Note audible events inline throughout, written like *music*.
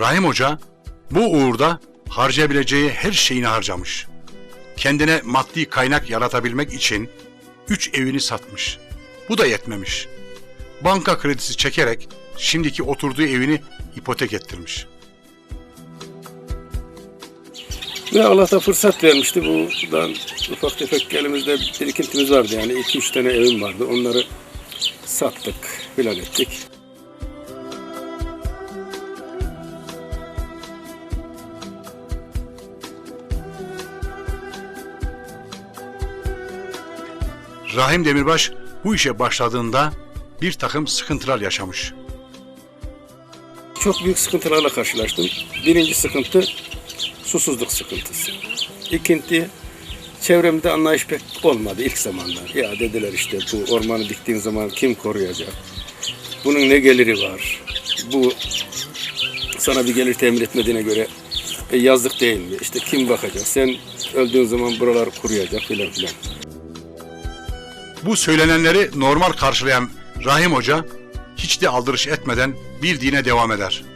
Rahim Hoca bu uğurda harcayabileceği her şeyini harcamış. Kendine maddi kaynak yaratabilmek için üç evini satmış. Bu da yetmemiş. Banka kredisi çekerek şimdiki oturduğu evini ipotek ettirmiş. Ve Allah da fırsat vermişti. Buradan ufak tefek elimizde birikintimiz vardı. Yani iki üç tane evim vardı. Onları sattık, filan ettik. Rahim Demirbaş bu işe başladığında bir takım sıkıntılar yaşamış. Çok büyük sıkıntılarla karşılaştım. Birinci sıkıntı susuzluk sıkıntısı. İkinci çevremde anlayış pek olmadı ilk zamanlar. Ya dediler işte bu ormanı diktiğin zaman kim koruyacak? Bunun ne geliri var? Bu sana bir gelir temin etmediğine göre e, yazlık değil mi? İşte kim bakacak? Sen öldüğün zaman buralar kuruyacak filan filan. Bu söylenenleri normal karşılayan Rahim Hoca hiç de aldırış etmeden bildiğine devam eder.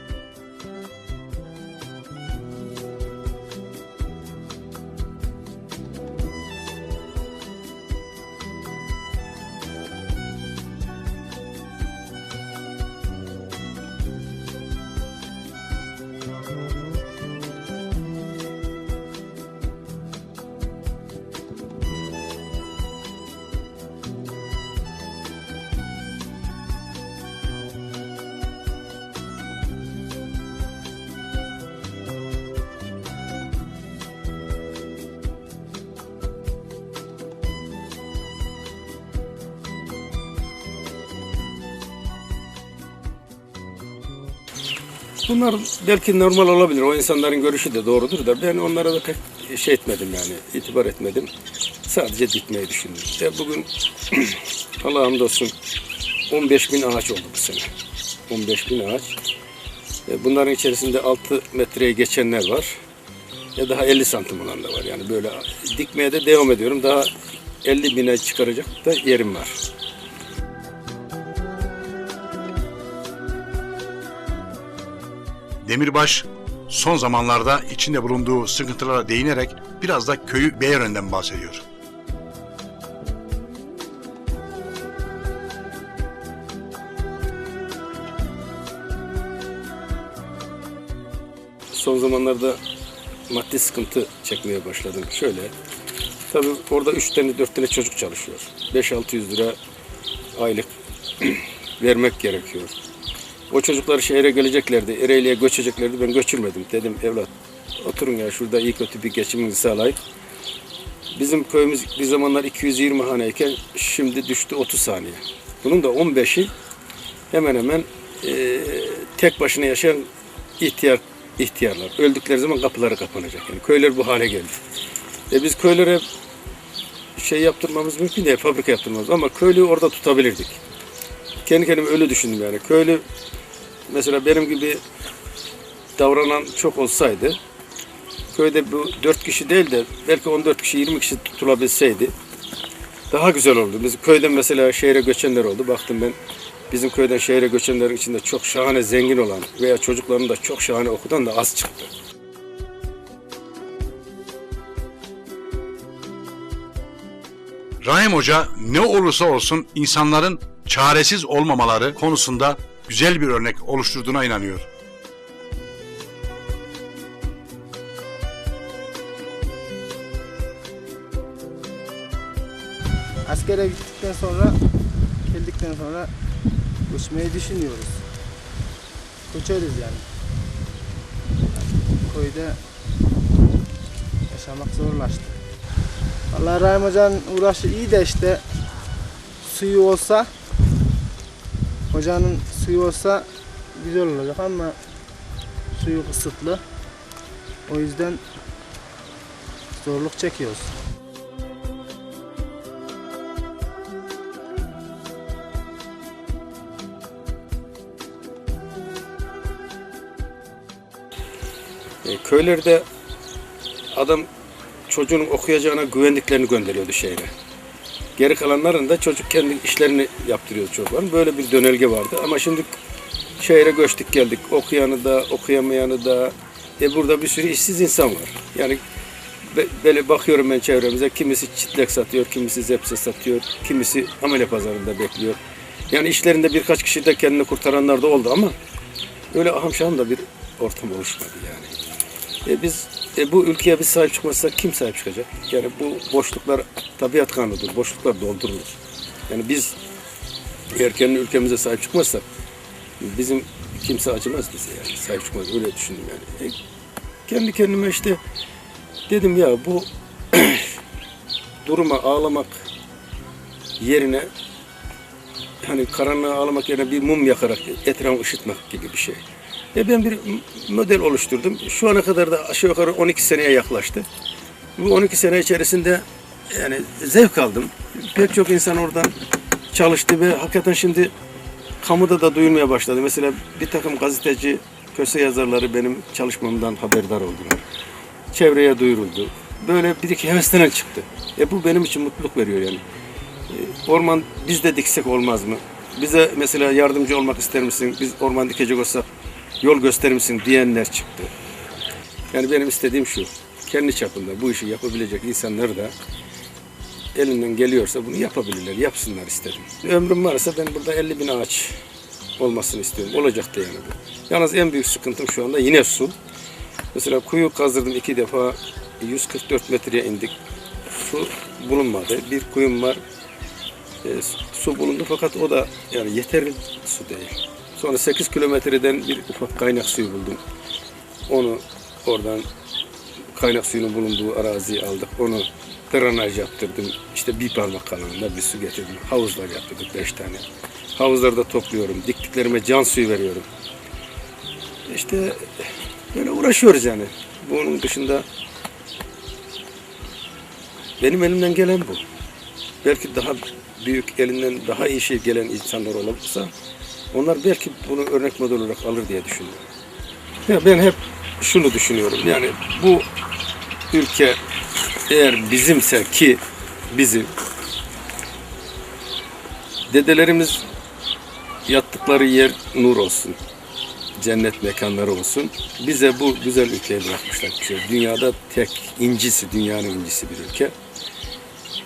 Bunlar belki normal olabilir. O insanların görüşü de doğrudur da ben onlara da pek şey etmedim yani. itibar etmedim. Sadece dikmeyi düşündüm. Ya bugün *clears throat* Allah'a hamdolsun 15 bin ağaç oldu bu sene. 15 bin ağaç. E, Bunların içerisinde 6 metreye geçenler var. Ya daha 50 santim olan da var. Yani böyle dikmeye de devam ediyorum. Daha 50 bine çıkaracak da yerim var. Demirbaş son zamanlarda içinde bulunduğu sıkıntılara değinerek biraz da köyü Beyören'den bahsediyor. son zamanlarda maddi sıkıntı çekmeye başladım. Şöyle, tabii orada 3 tane 4 tane çocuk çalışıyor. 5-600 lira aylık *clears throat* vermek gerekiyor. O çocuklar şehre geleceklerdi, Ereğli'ye göçeceklerdi. Ben göçürmedim. Dedim evlat oturun ya şurada iyi kötü bir geçiminizi sağlayın. Bizim köyümüz bir zamanlar 220 haneyken şimdi düştü 30 saniye. Bunun da 15'i hemen hemen eee, tek başına yaşayan ihtiyar ihtiyarlar. Öldükleri zaman kapıları kapanacak. Yani köyler bu hale geldi. E biz köylere şey yaptırmamız mümkün değil, fabrika yaptırmamız ama köylüyü orada tutabilirdik. Kendi kendime öyle düşündüm yani. Köylü mesela benim gibi davranan çok olsaydı köyde bu 4 kişi değil de belki 14 kişi 20 kişi tutulabilseydi daha güzel olurdu. Biz köyden mesela şehre göçenler oldu. Baktım ben bizim köyden şehre göçenlerin içinde çok şahane zengin olan veya çocuklarını da çok şahane okudan da az çıktı. Rahim Hoca ne olursa olsun insanların çaresiz olmamaları konusunda güzel bir örnek oluşturduğuna inanıyor. Askere gittikten sonra geldikten sonra göçmeyi düşünüyoruz. Göçeriz yani. Köyde yaşamak zorlaştı. Vallahi Rahim Hoca'nın uğraşı iyi de işte suyu olsa hocanın suyu olsa güzel olacak ama suyu kısıtlı. O yüzden zorluk çekiyoruz. E, köylerde adam çocuğun okuyacağına güvendiklerini gönderiyordu şehre. Geri kalanların da çocuk kendi işlerini yaptırıyordu çocukların. Böyle bir dönelge vardı ama şimdi şehre göçtük geldik. Okuyanı da, okuyamayanı da. E burada bir sürü işsiz insan var. Yani böyle bakıyorum ben çevremize. Kimisi çitlek satıyor, kimisi zepse satıyor, kimisi amele pazarında bekliyor. Yani işlerinde birkaç kişi de kendini kurtaranlar da oldu ama öyle ahamşan da bir ortam oluşmadı yani. E biz e bu ülkeye biz sahip çıkmazsak kim sahip çıkacak? Yani bu boşluklar tabiat kanunudur. Boşluklar doldurulur. Yani biz eğer kendi ülkemize sahip çıkmazsak bizim kimse acımaz bize yani. Sahip çıkmaz. Öyle düşündüm yani. E, kendi kendime işte dedim ya bu *clears throat* duruma ağlamak yerine hani karanlığa ağlamak yerine bir mum yakarak etrafı ışıtmak gibi bir şey. E ben bir model oluşturdum. Şu ana kadar da aşağı yukarı 12 seneye yaklaştı. Bu 12 sene içerisinde yani zevk aldım. Pek çok insan oradan çalıştı ve hakikaten şimdi kamuda da duyulmaya başladı. Mesela bir takım gazeteci, köse yazarları benim çalışmamdan haberdar oldular. Çevreye duyuruldu. Böyle bir iki heveslenen çıktı. E bu benim için mutluluk veriyor yani. E, Orman biz de diksek olmaz mı? Bize mesela yardımcı olmak ister misin? Biz orman dikecek olsak yol gösterir misin diyenler çıktı. Yani benim istediğim şu. Kendi çapında bu işi yapabilecek insanlar da elinden geliyorsa bunu yapabilirler, yapsınlar istedim. Ömrüm varsa ben burada 50 bin ağaç olmasını istiyorum. Olacak da yani bu. Yalnız en büyük sıkıntım şu anda yine su. Mesela kuyu kazdırdım iki defa 144 metreye indik. Su bulunmadı. Bir kuyum var. E, su bulundu fakat o da yani yeterli su değil. Sonra 8 kilometreden bir ufak kaynak suyu buldum. Onu oradan kaynak suyunun bulunduğu araziyi aldık. Onu drenaj yaptırdım. İşte bir parmak kalınlığında bir su getirdim. Havuzlar yaptırdık beş tane. Havuzlarda topluyorum. Diktiklerime can suyu veriyorum. İşte böyle uğraşıyoruz yani. Bunun dışında benim elimden gelen bu. Belki daha büyük elinden daha iyi şey gelen insanlar olursa onlar belki bunu örnek model olarak alır diye düşünüyorum. Ya ben hep şunu düşünüyorum. Yani bu ülke eğer bizimse ki bizim dedelerimiz yattıkları yer nur olsun. Cennet mekanları olsun. Bize bu güzel ülkeyi bırakmışlar. İşte Dünyada tek incisi, dünyanın incisi bir ülke.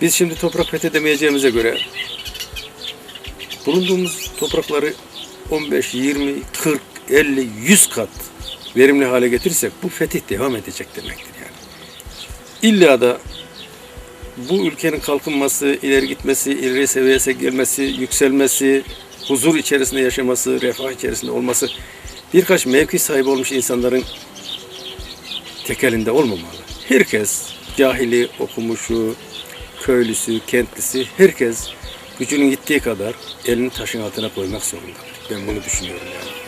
Biz şimdi toprak fethedemeyeceğimize göre bulunduğumuz toprakları 15, 20, 40, 50, 100 kat verimli hale getirirsek bu fetih devam edecek demektir yani. İlla da bu ülkenin kalkınması, ileri gitmesi, ileri seviyeye gelmesi, yükselmesi, huzur içerisinde yaşaması, refah içerisinde olması birkaç mevki sahibi olmuş insanların tekelinde olmamalı. Herkes cahili, okumuşu, köylüsü, kentlisi herkes gücünün gittiği kadar elini taşın altına koymak zorunda. Ben bunu düşünüyorum yani.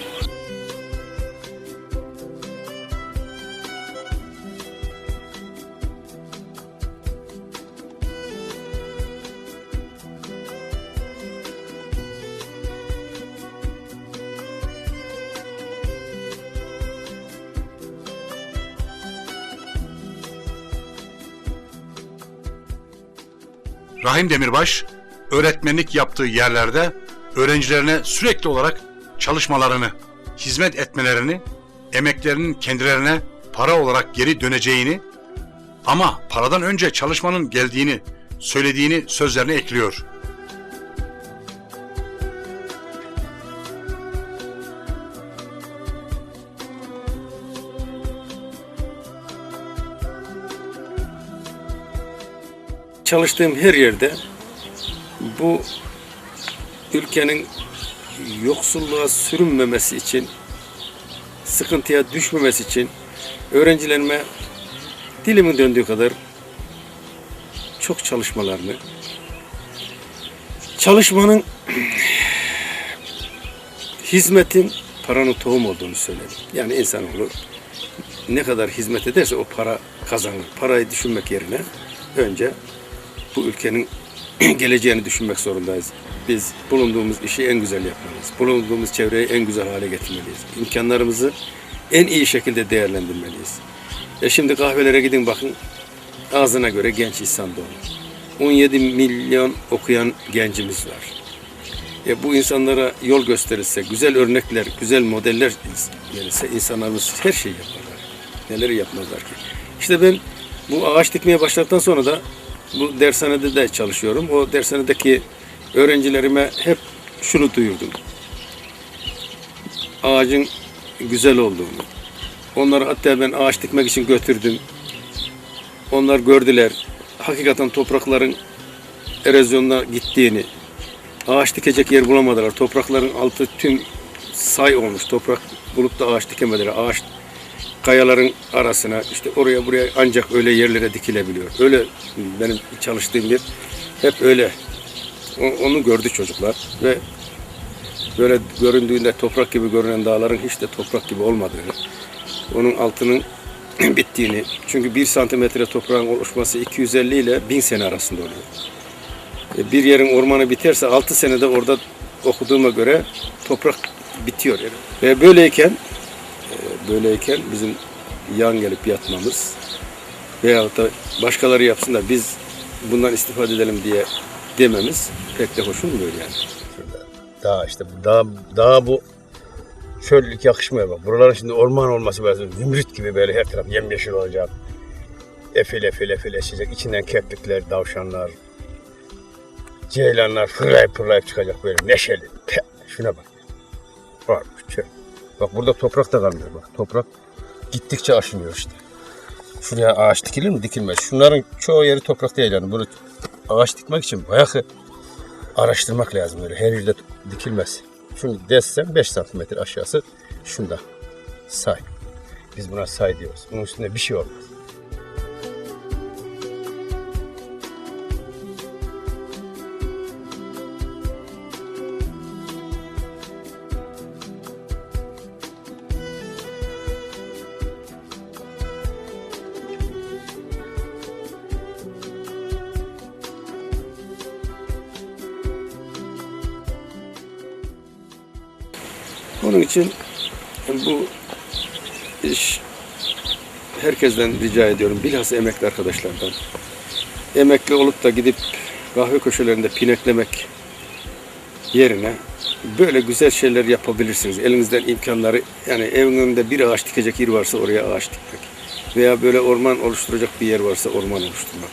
Rahim Demirbaş, öğretmenlik yaptığı yerlerde öğrencilerine sürekli olarak çalışmalarını, hizmet etmelerini, emeklerinin kendilerine para olarak geri döneceğini ama paradan önce çalışmanın geldiğini söylediğini sözlerine ekliyor. çalıştığım her yerde bu ülkenin yoksulluğa sürünmemesi için, sıkıntıya düşmemesi için öğrencilerime dilimin döndüğü kadar çok çalışmalarını, çalışmanın, hizmetin paranın tohum olduğunu söyledim. Yani insanoğlu ne kadar hizmet ederse o para kazanır. Parayı düşünmek yerine önce bu ülkenin *clears throat* geleceğini düşünmek zorundayız. Biz bulunduğumuz işi en güzel yapmalıyız. Bulunduğumuz çevreyi en güzel hale getirmeliyiz. İmkanlarımızı en iyi şekilde değerlendirmeliyiz. E şimdi kahvelere gidin bakın. Ağzına göre genç insan dolu. 17 milyon okuyan gencimiz var. E, bu insanlara yol gösterilse, güzel örnekler, güzel modeller verilse insanlarımız her şeyi yaparlar. Neleri yapmazlar ki? İşte ben bu ağaç dikmeye başladıktan sonra da bu dershanede de çalışıyorum. O dershanedeki öğrencilerime hep şunu duyurdum. Ağacın güzel olduğunu. Onları hatta ben ağaç dikmek için götürdüm. Onlar gördüler. Hakikaten toprakların erozyonuna gittiğini, ağaç dikecek yer bulamadılar. Toprakların altı tüm say olmuş. Toprak bulup da ağaç dikemediler. Ağaç kayaların arasına işte oraya buraya ancak öyle yerlere dikilebiliyor. Öyle benim çalıştığım yer hep öyle. Onu gördü çocuklar ve böyle göründüğünde toprak gibi görünen dağların hiç de toprak gibi olmadığını, onun altının *clears throat* bittiğini, çünkü bir santimetre toprağın oluşması 250 ile 1000 sene arasında oluyor. E, Bir yerin ormanı biterse 6 senede orada okuduğuma göre toprak bitiyor. Yani. Ve böyleyken böyleyken bizim yan gelip yatmamız veyahut da başkaları yapsın da biz bundan istifade edelim diye dememiz pek de hoş olmuyor yani. Daha işte daha daha bu çöllük yakışmıyor bak. Buraların şimdi orman olması lazım. Zümrüt gibi böyle her taraf yemyeşil olacak. Efil efil efil esecek. İçinden keplikler, tavşanlar, ceylanlar fırlayıp fırlayıp çıkacak böyle neşeli. Şuna bak. Varmış çöl. Bak burada toprak da kalmıyor bak. Toprak gittikçe aşınıyor işte. Şuraya ağaç dikilir mi? Dikilmez. Şunların çoğu yeri toprak değil yani. Bunu ağaç dikmek için bayağı araştırmak lazım böyle. Her yerde dikilmez. Şunu desen 5 santimetre aşağısı şunda. Say. Biz buna say diyoruz. Bunun üstünde bir şey olmaz. Onun için bu iş herkesten rica ediyorum. Bilhassa emekli arkadaşlardan. Emekli olup da gidip kahve köşelerinde pineklemek yerine böyle güzel şeyler yapabilirsiniz. Elinizden imkanları yani evin önünde bir ağaç dikecek yer varsa oraya ağaç dikmek. Veya böyle orman oluşturacak bir yer varsa orman oluşturmak.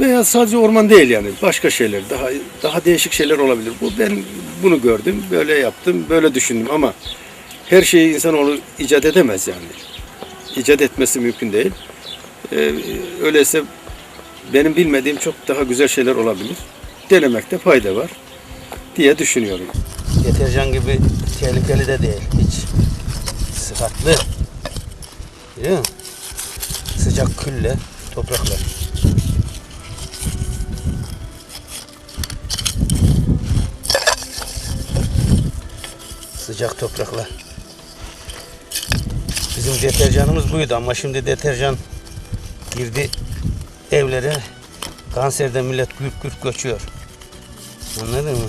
Veya sadece orman değil yani başka şeyler daha daha değişik şeyler olabilir. Bu ben bunu gördüm, böyle yaptım, böyle düşündüm ama her şeyi insanoğlu icat edemez yani. İcat etmesi mümkün değil. Ee, öyleyse benim bilmediğim çok daha güzel şeyler olabilir. Denemekte fayda var diye düşünüyorum. Deterjan gibi tehlikeli de değil. Hiç sıhhatli. Biliyor musun? Sıcak külle topraklar. Sıcak topraklar. Bizim deterjanımız buydu ama şimdi deterjan girdi evlere. Kanserden millet gürp gürp göçüyor. Anladın mı?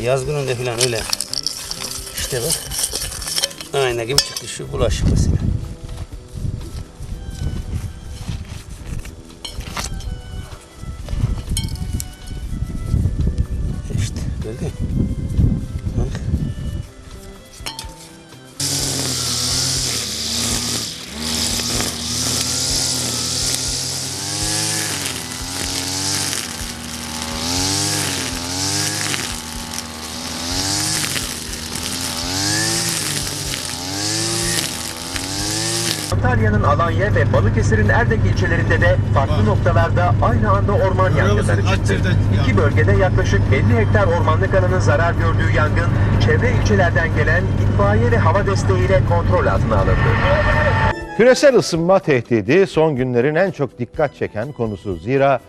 Yaz gününde falan öyle. İşte bak. Ayna gibi çıktı şu bulaşık mesela. Antalya'nın Alanya ve Balıkesir'in Erdek ilçelerinde de farklı noktalarda aynı anda orman yangınları çıktı. İki bölgede yaklaşık 50 hektar ormanlık alanın zarar gördüğü yangın, çevre ilçelerden gelen itfaiye ve hava desteğiyle kontrol altına alındı. Küresel ısınma tehdidi son günlerin en çok dikkat çeken konusu. Zira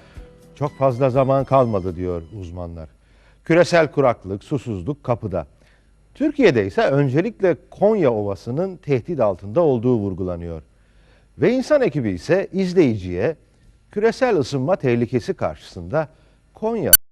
çok fazla zaman kalmadı diyor uzmanlar. Küresel kuraklık, susuzluk kapıda. Türkiye'de ise öncelikle Konya Ovası'nın tehdit altında olduğu vurgulanıyor. Ve insan ekibi ise izleyiciye küresel ısınma tehlikesi karşısında Konya